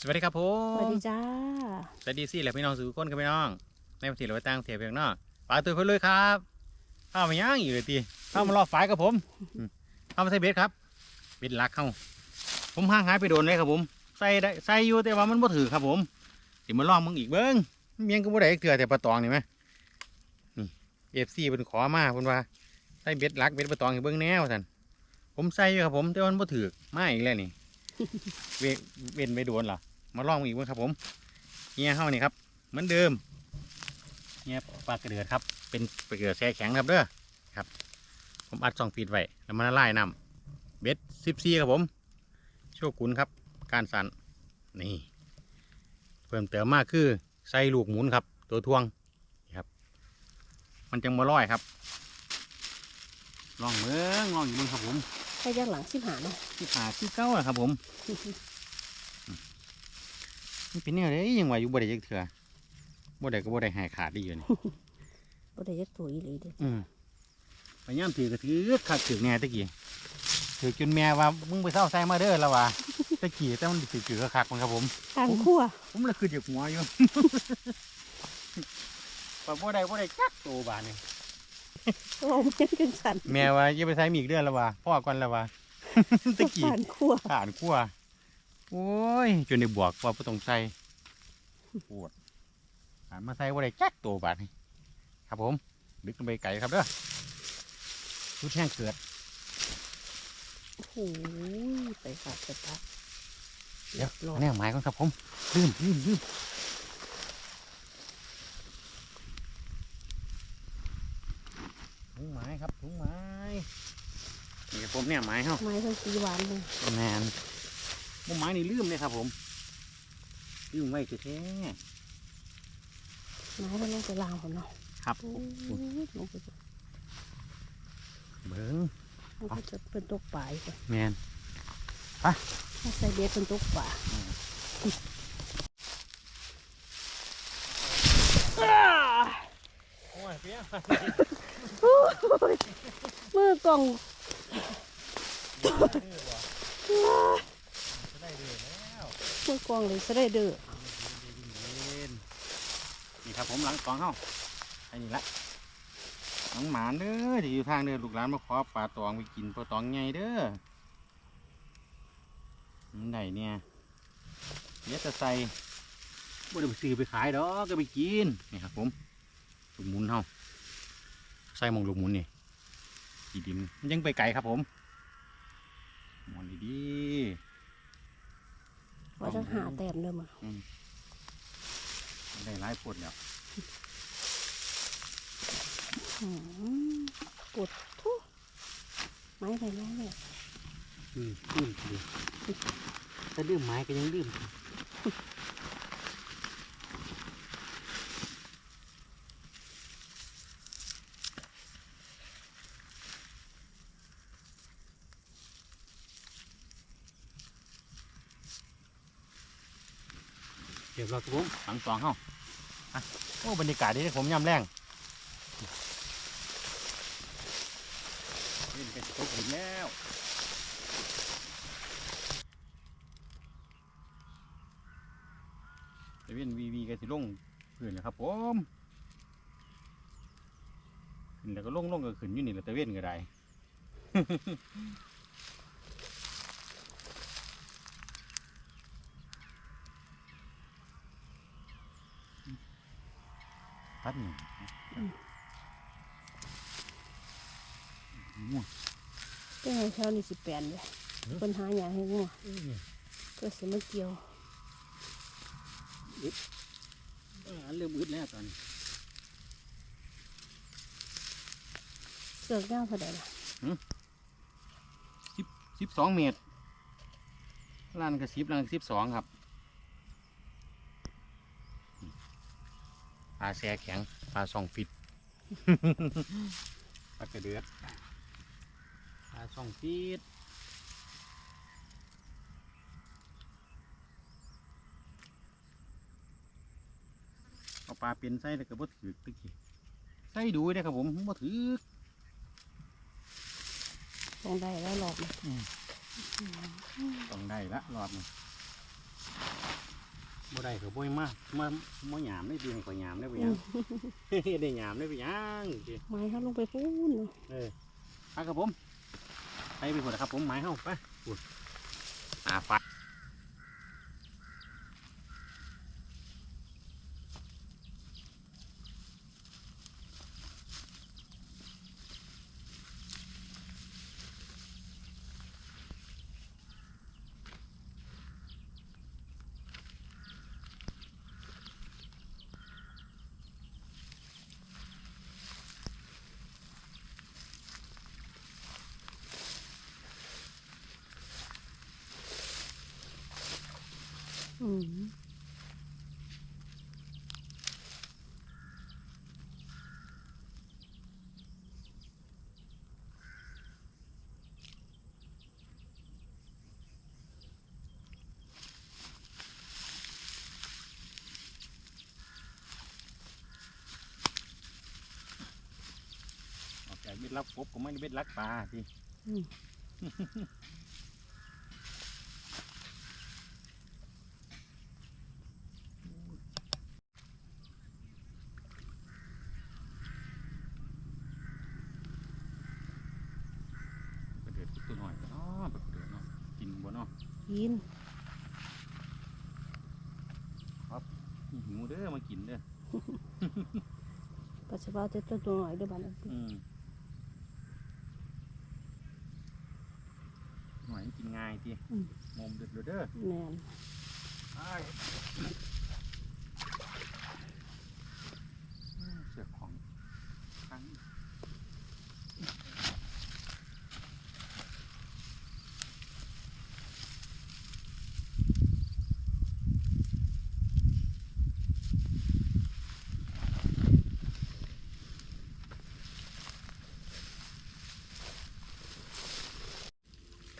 สวัสดีครับผสวัสมดีจ้า สวัสดีสิแหละพี่น้องสู่คนกับพี่น้องในวันที่เราไปตั้งเทียบเพียงนอกปลาตัวเพื่อนเลยครับเข้ามาย่างอยู่เลยทีเข้ามารอฝายกับผมอืมเข้ามาใส่เบ็ดครับเบ็ดหลักเข้าผมห่างหายไปโดนเลยครับผมใส่ได้ใส่อยู่แต่ว่ามันบ่ถือครับผมสิมาลองมึงอีกเบิ้งเมียงก็บ่ได้เกลือแต่ปลาตองนี่ไหมนี่เอฟซีเป็นขอมาเพิ่นว่าใส่เบ็ดหลักเบ็ดปลาตองให้เบิ้งแนวท่านผมใส่อยู่ครับผมแต่ว่ามันบ่ถือมาอีกแล้วนี่เวเว้นไปโดนเหรอ มาลองอีกเบ้างครับผมเฮียเฮานี่ครับ เหมือนเดิมเฮียปลากระเดือดครับ เป็นปลากระเดือดแช่แข็งครับเด้อครับ ผมอัดซองฟีดไว้แล้วมันละลายน้ำเบ็ดสิบซีครับผมโชกุนครับ การสั่นนี่ เพิ่มเติมมากคือใส่ลูกหมุนครับ ตัวทวงนี่ครับ มันจังมาลอยครับลองเมืองลองอยู่เมืองครับผมใครจะหลังสิบหาเนาะที่ขาที่เก้าอะครับผม มันเป็นแนวเด้ยังว่าอยู่บ่ได้จักเถื่อบ่ได้ก็บ่ได้หายขาดดีอยู่นี่ บ่ได้ยักตัวอีหลีเด้ออืมพยายามถือก็ถือคักถือแน่ตะกี้ถือจนแม่ว่ามึงไปเศร้าใส่มาเด้อแล้วว่าตะกี้แต่มันถือถือก็คักมันครับผม ทางขั้วผมเลยคือเด็กหัวอยู่ปบ่ได้บ่ได้จักโตบาดนี่โอ้แม่นกันสั่นแม่ว่าอย่าไปใส่มีอีกเด้อแล้วว่าพ่อก่อนแล้วว่า ตะกี้ผ่านขั้ว ผ่านขั้ว โอ้ยจนได้บวกว่าบ่ต้องใส่ปวดผ่านมาใส่บ่ได้จักโตบาดนี่ครับผมดึกลงไปไกลครับเด้อชุดแห้งเกิดโอ้โหไปขาดไปตัดเดี๋ยวรออันนี้หมายก่อนครับผมลืมลืมลืมถุงไม้ครับถุงไม้นี่ครับผมเนี่ยไม้เฮาไม้ทั้งสีหวานเลยแมน มุมไม้นี่ลืมเลยครับ ผมลืมไว้คือแท้ไม้มันลงไปล่างผมเนาะครับโอ้ยลงไปเบิ้งมันก็จะเป็นตกป่าอีกอะแมนถ้าใส่เบ็ดเป็นตกป่าอ้าโอ้ยเพี้ยมือกล่อง ได้เลยแล้วมือกล่องเลยจะได้เด้อนี่ครับผมหลังกองเฮาอันนี้ละน้องหมานเด้อที่อยู่ทางเด้อลูกหลานมาขอปลาตองไปกินปลาตองใหญ่เด้อมันไหนเนี่ยเดี๋ยวจะใส่บ่ได้ไปซื้อไปขายดอกก็ไปกินนี่ครับผมลูกหมุนเฮาใส่หมองลูกหมุนนี่ดีดิมมันยังไปไกลครับผมหมอนดี ว่าจะหาแต้มเด้อมาๆได้หลายปวดแล้วอืมปวดทุไม้ไปไม้เลยอืมลืมลืมถ้าลืมไม้ก็ยังลืม เดี๋ยวเราครับผมหลังสองเฮ้าโอ้บรรยากาศดีเลยผมยำแรงนี่เป็นตกหินแล้วตะเวียนวีวีก็สิลงพื้นนะครับผมขึ้นแล้วก็ลงลงก็ขึ้นอยู่นี่แหละตะเวนก็ได้ พัดนี่ม่วงเป็นไงเช้านี่สิแปนเลยปัญหาอย่างให้งัวเพื่อสิมาเกี่ยวเออเริ่มอึดแล้วตอนนี้เสือกยาวเท่าไหร่ล่ะสิบสองเมตรล้านกับสิบล้านกับสิบสองครับ ปลาแซ่แข็งปลาสองฟิตปลากระเดือดปลาสองฟิตเอาปลาเป็นไส้แล้วก็บ่ถือตะกี้ไส้ดูได้อครับผมบ่ถือลงได้แล้วหลอกเลยต้องได้ละรอบนี้ บ่ได้ก็บ่ให้มามาบ่หยามได้ดีให้ข่อยหยามได้บ่หยัง ได้หยามได้บ่หยังสิไม้เขาลงไปพูนเนาะเออไปครับผมไปไปพุ่นนะครับผมหมายเฮาไปพุ่นอ่าฟัด เบ็ดลักกบก็ไม่ได้เบ็ดลักปลาสิอืมไปเดือดตัวหน่อยเนาะไปเดือดเนาะกินบ่เนาะกินหิวเด้อมากินเด้อปัสสาวะจะตัวตัวหน่อยเด้วยบ้านนั้นอืมหน่ อยกินง่ายทีมมเดือดเด้อแมน ไอ้เสือกของทั้ง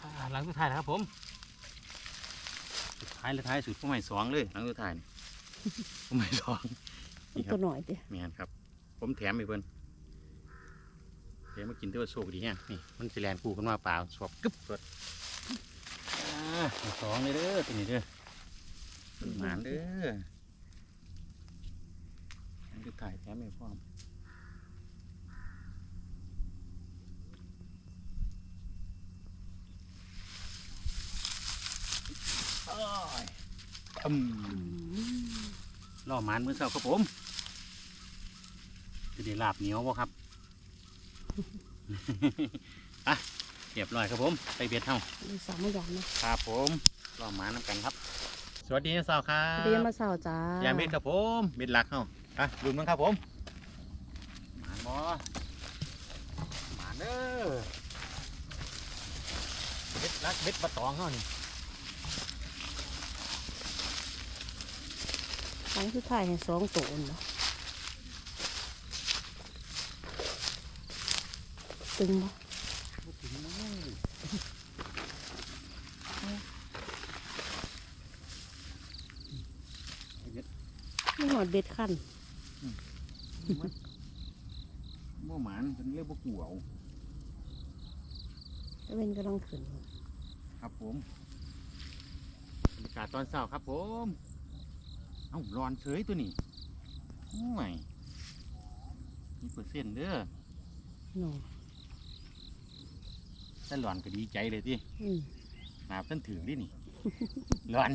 อ่า หลังสุดท้ายแล้วครับผม สุดท้ายเลยท้ายสุดก็ไม่สองเลยหลังสุดท้ายนี่ก็ไม่สองนี่ครัตับวหน่อยเดียแมนครับ ผมแถมไปเพิ่นแถมมากินตัวาโชคดีแฮงนี่มันสิแลนกูขึ้นมาเปล่าสวบกึบรถอ่าสองเลยเด้อตัวนี้เด้อต้นหมานเด้ออันสุดท้ายแถมไปพร้อมโอ้ยอืม อืม ล่อหมานมือเสาครับผมจะได้ลาบเหนียวบ่ครับอะเรียบร้อยครับผม ไปเบียดเท่ามีสามอย่างนะครับผมล่อหมานน้ำกันครับ สวัสดีนะสาวครับเรียนมาเสาร์จ้ายามเบ็ดครับผมเบ็ดหลักเฮาอะลุนมั้งครับผมหมานบ่หมานเด้อเบ็ดหลักเบ็ดปลาตองเฮานี่ ครั้งสุดท้ายให้สองตัวเนาะตึงบ่บ่ถึงเลยเบ็ดไม่หอดเบ็ดขั้นบ่หมานเป็นเรียกบ่กูเอาจะเป็นกำลังขึ้น ครับผมบรรยากาศตอนเช้าครับผม เอ้าร้อนเฉยตัวนี้โอ้ยมีเปอร์เซ็นต์เด้อหนูถ้าร้อนก็ดีใจเลยที่อืมหนาต้นถึงดินี่ร้อน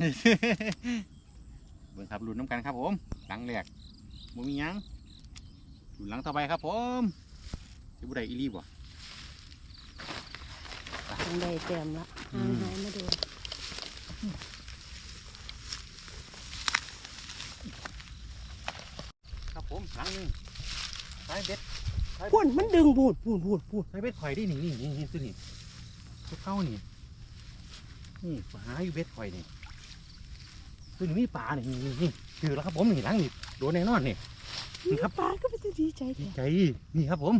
เบิ่งครับรุ่นน้ำกันครับผม หลังแรกบ่มีหยังรุ่นหลังต่อไปครับผมจะบุได้อีรีบ่ยังได้เต็มละอืหางมหายมาดู ครับผมหลังหนึงสายเบ็ดพุ่นมันดึงบูดบูดบูดบูดสายเบ็ดข่อยดินี่นี่นี่นี่ตัวนี้ตัวเข้านี่นี่ปลาอยู่เบ็ดข่อยนี่ตัวนี้มีปลานี่นี่นี่นี่คือแล้วครับผมนี่หลังนี่โดนแน่นอนนี่นี่ ครับ ปลาก็เป็นจะดีใจดีแท้ใจนี่ครับผม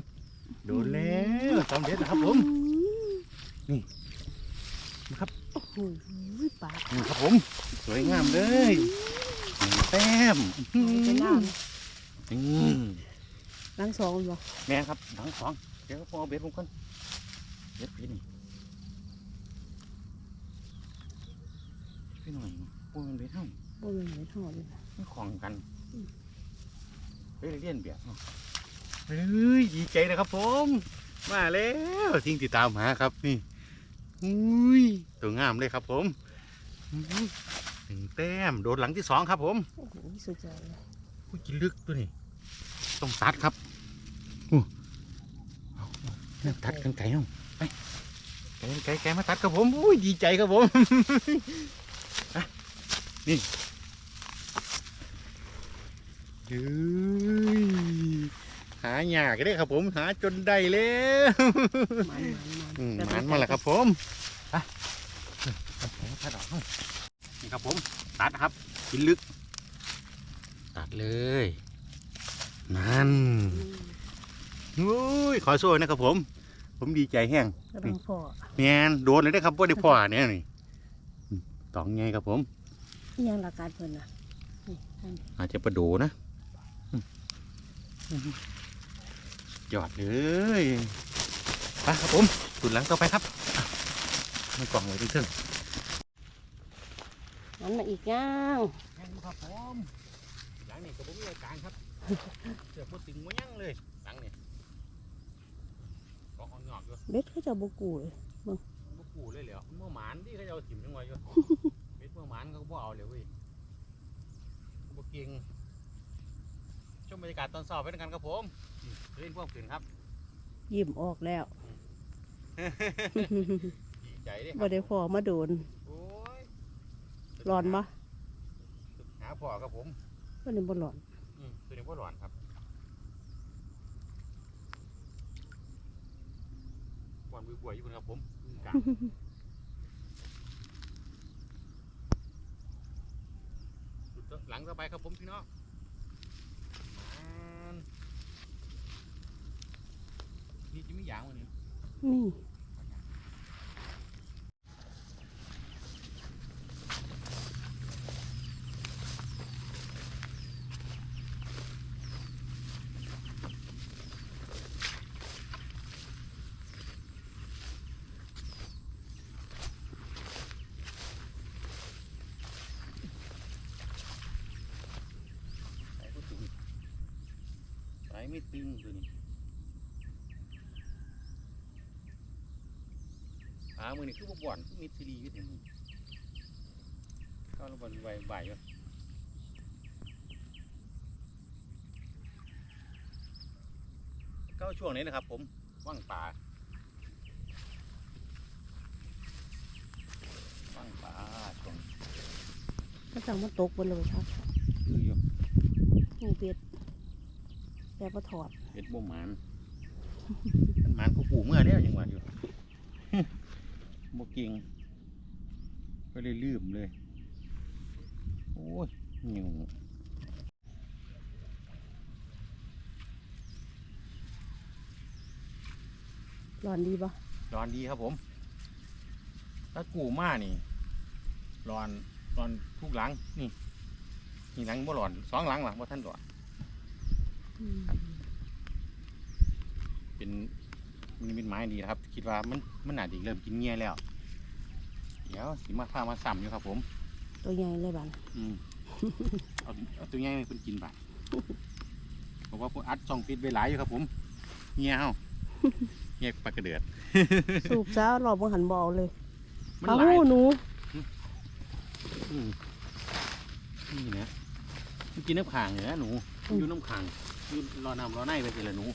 โดนแล้วสำเร็จแล้วครับผมอืนะครับ โอ้โหปลานี่ครับผม สวยงามเลยหนึ่งแต้มเป็นน้ อืมำล้างสองบ่แม่ครับทั้งสองเดี๋ยวพอเอาเบ็ดผมก่อนเบ็ดพี่นี่พี่หน่อยโอ้ยมันเบ็ดให้บ่แม่นเห็ดหอดเลยนะมันของกันอืม เฮ้ยเลี่ยนเบียดเฮ้ยดีใจนะครับผม มาแล้วสิ่งที่ตามหาครับนี่อุ้ยตัวงามเลยครับผมอื้อหือหนึ่งแต้มโดนหลังที่สองครับผม โอ้โหสุดยอดเลยอุ้ยกินลึกตัวนี้ ต้องตัดครับอู้เอาตัดกันไก่เอาไปไก่ไก่ไก่มาตัดครับผมอุ้ยดีใจครับผมนี่เฮ้ยหายากเลยครับผม หาจนได้แล้วมันมันมันมาแล้วครับผมตัดออกนี่ครับผม ตัดครับกินลึก ตัดเลย นั่นอืมอุ้ยขอโซ่นะครับผม ผมดีใจแห้งกำลังพอแมนโดนเลยได้อครับว่าได้พ่อเนี่ยนี่อืมตองไงครับผมอิหยังหลักการเพิ่นน่ะนี่อันนี้อาจจะประดูนะอืมอืมยอดเลยไปครับผมตุนหลังต่อไปครับอะไม่กล่องไว้ที่เทิงมันมาอีกย่างยังครับผมหลังนี่ก็บ่มีอาการครับ เสือบ่ตึงบ่ยังเลยหลังนี่ก็อ่อนงอกอยู่เบ็ดเขาเจะบ่กูเลยบ่กูเลยเหรอมันบ่หมานที่เขาจะเอาถิ่มจังไว้อยู่เม็ดบ่หมานเขาก็บ่เอาเลยเว้ยเขาบ่เก่งชมบรรยากาศตอนสอบไปด้วยกันครับผมอืมเล่นพวกขืนครับ ยิ้มออกแล้วดีใจเด้คบ่รับได้พอมาโดนโอ้ยร้อนปะหาพ่อครับผมก็นี่บ่ร้อน อืมตัวนี้บ่ร้อนครับบอนบวยๆอยู่พุ่นครับผมอืมกลางสุดต่อหลังต่อไปครับผมพี่น้องมันนี่จะมีอย่างวันนี้นี่ สายก็ตึงสาย ไม่ตึงตัวนี้หามือนี่คือบ่บ่อนคือมิดซีรีอยู่ถึงมือก็ระบอนใบใบอยู่ก็ช่วงนี้นะครับ ผมว่างป่าว่างป่าช่วงก็จังมันตกบนเลยครับคืออยู่นี่เบ็ด แต่บ่ถอดเฮ็ดบ่หมานมันหมานกูปู่เมื่อแล้วยังว่าอยู่บ่เก่งก็เลยลืมเลย โอ้ยหิวร้อนดีบ่ร้อนดีครับผมถ้ากูมานี่ร้อนร้อนทุกหลังนี่นี่หลังบ่ร้อนสองหลังหลังบ่ท่านร้อนอืม เป็นมันเป็นไม้ดีนะครับ คิดว่ามันมันน่าจะเริ่มกินเงี้ยแล้ว เดี๋ยวสิมาพามาซ้ำอยู่ครับ ผม ตัวใหญ่เลยบัดอืมเอาเอาตัวใหญ่ให้คนกินไปเพราะว่าผมอัดซองปิดไว้หลายอยู่ครับผมเงี้ยเฮาเงี้ยปลากระเดือดสูบจ้ารอบบ่หันบ่เอาเลยมันเอาหลายหูหนูอืมนี่นะมันกินน้ำขางเหรอหนูมันอยู่น้ำขาง อยู่รอน้ำรอในไปสิละหนู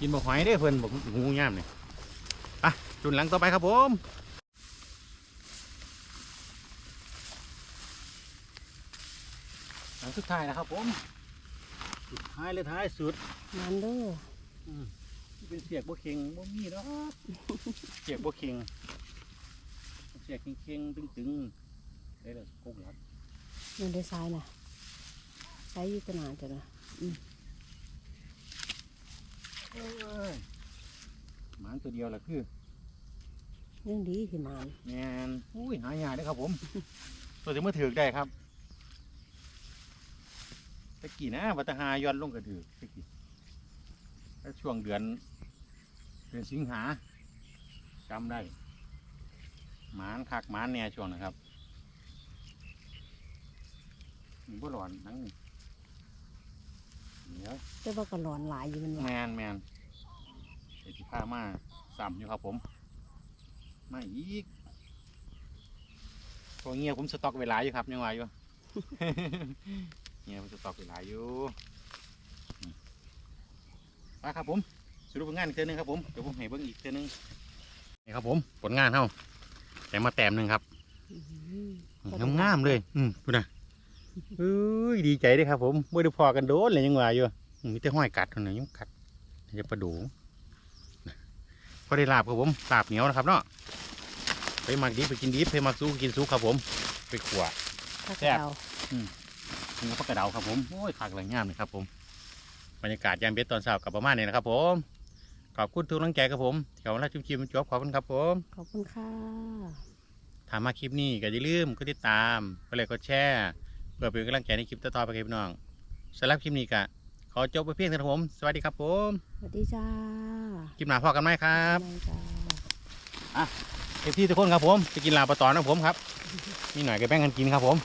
กินบ่หอยได้อเพิ่นบอกงูย่ามเนี่ยไปจุนหลังต่อไปครับผมหลังสุดท้ายนะครับผมสุดท้ายเลยท้ายสุดมันเด้อเป็นเสียกบ่เค็งบ่มีดอกเสียกบ่เค็งเสียกเค็งๆตึงๆได้แล้วกุ๊กหลักมันได้ซ้ายน่ะซ้ายอยู่ขนาดจ้ะนะเอ้ย หมานตัวเดียวล่ะคือยังดีที่มันแมนอุ้ยหายากเด้อครับผม ตัวจะมาถือกได้ครับตะกี้นะวัตหาย้อนลงกระถือตะกี้แล้วช่วงเดือน เดือนสิงหาจำได้หมานคักหมานแน่ช่วงนะครับบ่ร้อนนั่งนี่เดี๋ยว แต่ว่าก็ร้อนหลายอยู่มันแมว่านแมนเดี๋ยวสิพามาซ้ำอยู่ครับผมมาอีกตัวเงียผมสต็อกเวลาอยู่ครับยังไหวอยู่ เงียผมสต็อกเวลาอยู่นี่มาครับผมสรุปผลงานอีกเทื่อนึงครับผมเดี๋ยวผมให้เบิ่งอีกเทื่อนึงนี่ครับผมผลงานเท่าแต่มาแต้มหนึ่งครับอื้อหืองามๆเลย อืมพูดนะ เอ้ยดีใจเด้วยครับ ผมไม่ได้พอกันโดนเลยยังว่าอยู่อืมมีแต่ห้อยกัดเท่านั้นยังกัดจะประดูนะพอได้ลาบครับผมลาบเหนียวนะครับเนาะไปหมักดิบไปกินดิบไปหมักซุกกินซุกครับผม ไปขวผักแซ่บดาวกินกับผักกระเดาครับผมโอ้ยผักหลังงามเลยครับผมบรรยากาศยามเบ็ดตอนเช้ากับประมาณนี้นะครับ ผมขอบคุณทุกกำลังใจครับผมที่เขามารับชมคลิปจบขอบคุณครับผมขอบคุณค่ะถามมาคลิปนี้ก็อย่าลืมกดติดตามกดไลค์กดแชร์ เพื่อเป็นกำลังใจในคลิปต่อๆไปครับพี่น้องสำหรับคลิปนี้ก็ขอจบไปเพียงเท่านี้ครับผมสวัสดีครับผมสวัสดีจ้าคลิปหน้าพอกันไหมครับบ๊ายบายจ้าเอฟที่ทุกคนครับผมจะกินลาปลาตอนนะผมครับนี่หน่อยก็แบ่งกันกินครับผม